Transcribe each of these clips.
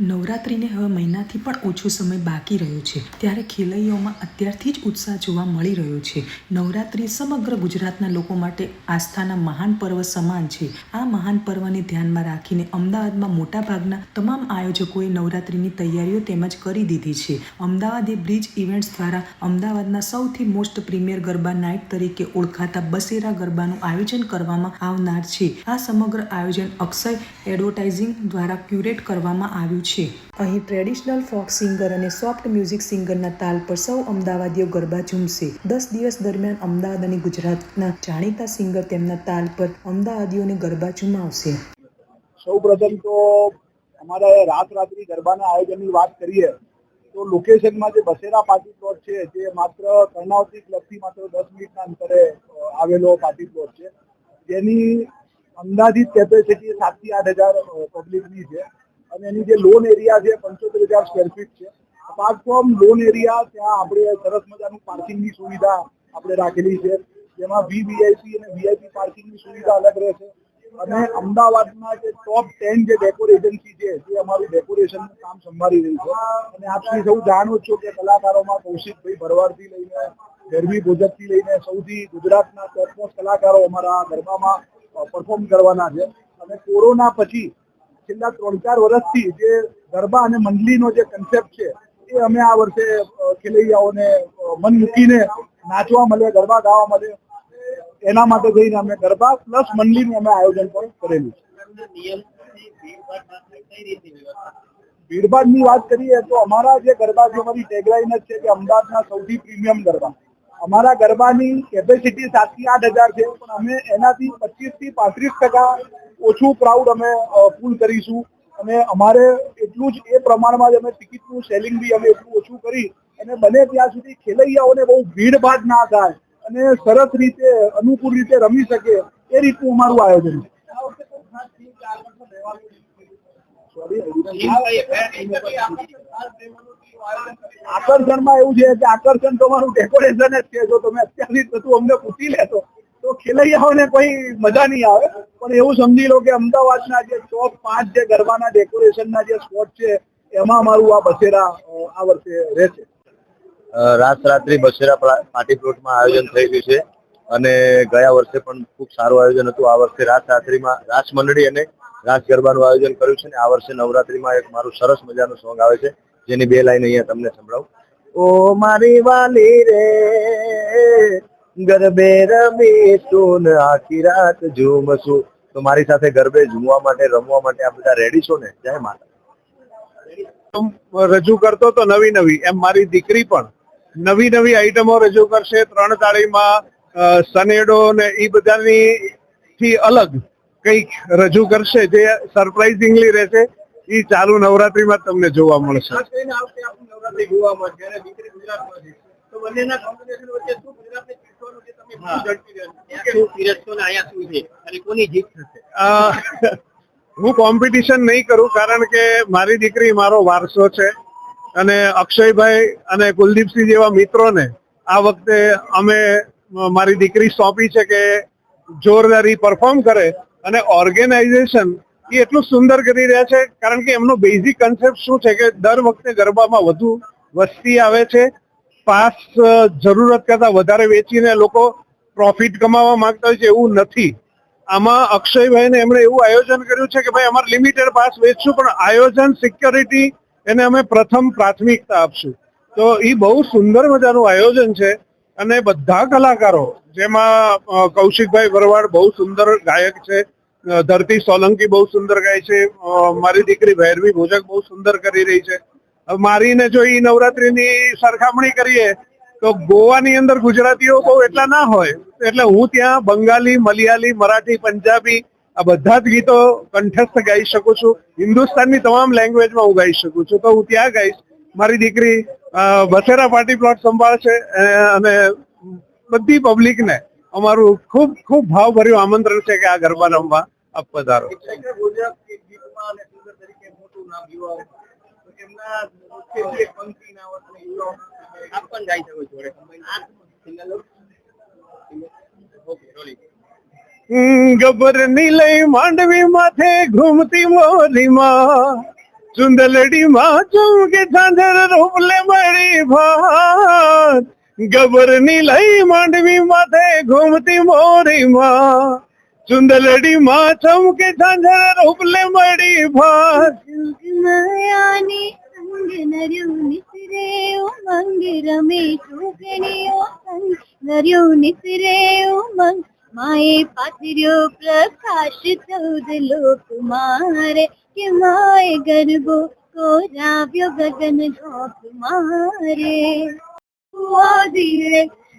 નવરાત્રિને હવે મહિનાથી પણ ઓછો સમય બાકી રહ્યો છે. ત્યારે ખેલૈયાઓમાં અત્યારથી જ ઉત્સાહ જોવા મળી રહ્યો છે. નવરાત્રિ સમગ્ર ગુજરાતના લોકો માટે આસ્થાના મહાન પર્વ સમાન છે. આ મહાન પર્વને ધ્યાનમાં રાખીને અમદાવાદમાં મોટાભાગના તમામ આયોજકોએ નવરાત્રિની તૈયારીઓ તેમજ કરી દીધી છે. અમદાવાદ બ્રિજ ઇવેન્ટ્સ દ્વારા અમદાવાદના સૌથી મોસ્ટ પ્રીમિયર ગરબા નાઇટ તરીકે ઓળખાતા બસેરા ગરબાનું આયોજન કરવામાં આવનાર છે. આ સમગ્ર આયોજન અક્ષય એડવર્ટાઇઝિંગ દ્વારા ક્યુરેટ કરવામાં આવ્યું છે અહીં ટ્રેડિશનલ ફોક સિંગર અને સોફ્ટ મ્યુઝિક સિંગરના તાલ પર સૌ અમદાવાદીઓ ગરબા ઝૂમશે. દસ દિવસ દરમિયાન અમદાવાદ અને ગુજરાતના જાણીતા સિંગર તેમના તાલ પર અમદાવાદીઓને ગરબા ઝુમાવશે. સૌ પ્રથમ તો અમારા રાત રાત્રિ ગરબાના આયોજનની વાત કરીએ, તો લોકેશનમાં જે બસેરા પાર્ટી પ્લોટ છે, જે માત્ર કર્ણાવતી ક્લબથી માત્ર દસ મિનિટના અંતરે આવેલો પાર્ટી પ્લોટ છે, જેની અંદાજિત કેપેસિટી સાતથી આઠ હજાર પબ્લિકની છે. અને એની જે લોન એરિયા છે, પંચોતેર હજાર સ્કવેર ફીટ છે. અપાર્ટ ફ્રોમ લોન એરિયા ત્યાં આપણે સરસ મજાનું પાર્કિંગની સુવિધા આપણે રાખેલી છે. જેમાં વીવીઆઈપી અને વીઆઈપી પાર્કિંગની સુવિધા અલગ રહેશે. અને અમદાવાદના જે ટોપ ટેન જે ડેકોર એજન્સી છે તે અમારું ડેકોરેશનનું કામ સંભાળી રહી છે. અને આપ સૌ જાણો છો કે કલાકારોમાં કૌશિકભાઈ ભરવાડથી લઈને ગરબી ભોજકથી લઈને સૌથી ગુજરાતના મોસ્ટ કલાકારો અમારા ગરબામાં પરફોર્મ કરવાના છે. અને કોરોના પછી છેલ્લા ત્રણ ચાર વર્ષથી જે ગરબા અને મંડલીનો જે કન્સેપ્ટ છે એ અમે આ વર્ષે ખેલૈયાઓને મન મૂકીને નાચવા મળે ગરબા ગાવા મળે એના માટે જઈને અમે ગરબા પ્લસ મંડલીનું અમે આયોજન પણ કરેલું છે. ભીડભાડની વાત કરીએ તો અમારા જે ગરબા જે અમારી ટેગલાઇન જ છે કે અમદાવાદના સૌથી પ્રીમિયમ ગરબા. અમારા ગરબાની કેપેસિટી સાત આઠ હજાર છે, પણ અમે એનાથી પચીસથી પાંત્રીસ ટકા ઓછું ક્રાઉડ અમે ફૂલ કરીશું. અને અમારે એટલું જ એ પ્રમાણમાં જ અમે ટિકિટનું સેલિંગ બી અમે એટલું ઓછું કરી અને બને ત્યાં સુધી ખેલૈયાઓને બહુ ભીડભાડ ના થાય અને સરસ રીતે, અનુકૂળ રીતે રમી શકે એ રીતનું અમારું આયોજન છે. આકર્ષણમાં એવું છે કે આકર્ષણ તમારું ડેકોરેશન જ છે. જો તમે અત્યારથી થતું અમને પૂછી લેશો તો ખેલૈયાઓને કોઈ મજા નહીં આવે. પણ એવું સમજી લો કે અમદાવાદના જે ટોપ પાંચ જે ગરબાના ડેકોરેશનના જે સ્પોટ છે, એમાં અમારું આ બસેરા આ વર્ષે રહેશે રાત રાત્રિ બસેરા પાર્ટી પ્લોટમાં આયોજન થઈ ગયું છે. અને ગયા વર્ષે પણ ખૂબ સારું આયોજન હતું. આ વર્ષે રાત રાત્રિમાં રાસ મંડળી અને રાસ ગરબાનું આયોજન કર્યું છે ને આ વર્ષે નવરાત્રીમાં એક મારું સરસ મજાનું સોંગ આવે છે, જેની બે લાઈન અહીંયા તમને સંભળાવું. ઓ મારી વાલી રે, ગરબે રમી તું આખી રાત ઝૂમશું. તો મારી સાથે ગરબે ઝૂમવા માટે, રમવા માટે આ બધા રેડી છો ને? જય માતા રજૂ કરતો તો નવી નવી, એમ મારી દીકરી પણ નવી નવી આઈટમો રજૂ કરશે. ત્રણ તાળીમાં સનેડો ને એ બધાની થી અલગ કંઈક રજૂ કરશે જે સરપ્રાઇઝિંગલી રહેશે એ ચાલુ નવરાત્રીમાં તમને જોવા મળશે. હું. કોમ્પિટિશન નહીં કરું કારણ કે મારી દીકરી મારો વારસો છે. અને અક્ષયભાઈ અને કુલદીપસિંહ જેવા મિત્રોને આ વખતે અમે મારી દીકરી સોંપી છે કે જોરદારી પરફોર્મ કરે. અને ઓર્ગેનાઇઝેશન એ એટલું સુંદર કરી રહ્યા છે, કારણ કે એમનો બેઝિક કન્સેપ્ટ શું છે કે દર વખતે ગરબામાં વધુ વસ્તી આવે છે, પાસ જરૂરત કરતા વધારે વેચીને લોકો પ્રોફિટ કમાવા માંગતા હોય છે, એવું નથી. આમાં અક્ષયભાઈને એમણે એવું આયોજન કર્યું છે કે ભાઈ અમારે લિમિટેડ પાસ વેચશું, પણ આયોજન સિક્યોરિટી એને અમે પ્રથમ પ્રાથમિકતા આપશું. તો એ બહુ સુંદર મજાનું આયોજન છે અને બધા કલાકારો, જેમાં કૌશિકભાઈ ભરવાડ બહુ સુંદર ગાયક છે ધરતી સોલંકી બહુ સુંદર ગાય છે. મારી દીકરી ભૈરવી ભોજક બહુ સુંદર કરી રહી છે. મારીને જો એ નવરાત્રીની સરખામણી કરીએ, તો ગોવાની અંદર ગુજરાતીઓ બહુ એટલા ના હોય. એટલે હું ત્યાં બંગાળી, મલયાલી, મરાઠી, પંજાબી આ બધા જ ગીતો કંઠસ્થ ગાઈ શકું છું. હિન્દુસ્તાનની તમામ લેંગ્વેજમાં હું ગાઈ શકું છું. તો હું ત્યાં ગાઈશ. મારી દીકરી બસેરા પાર્ટી પ્લોટ સંભાળશે, અને બધી પબ્લિકને અમારું ખૂબ ખૂબ ભાવભર્યું આમંત્રણ છે કે આ ગરબા રમવા આપ પધારો ગબરની લઈ માંડવી માથે ઘૂમતી મોરીમાં. ચુંદલડી માં ચમકે ઝાંઝર રૂપલે મળી ભાત ગબરની લઈ માંડવી માથે ઘૂમતી મોરી માં ચુંદલડી માં ચમકે ઝાંઝર રૂપલે મળી માયાની સંગ નર્યું નિસરે ઉમંગ રમે સુગણીઓ સંગ નર્યું નિસરે ઉમંગ માએ પાથર્યો પ્રકાશ ચૌદ ગગન ગોપ મારે.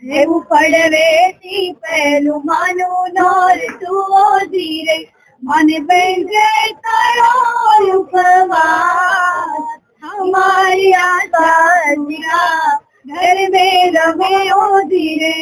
એવું પડવેથી પહેલું માનું નોર તુઓ ધીરે મને બેંગે કરો ઉપવાસ હમારી આશા ઘર મેં રમે ઓ ધીરે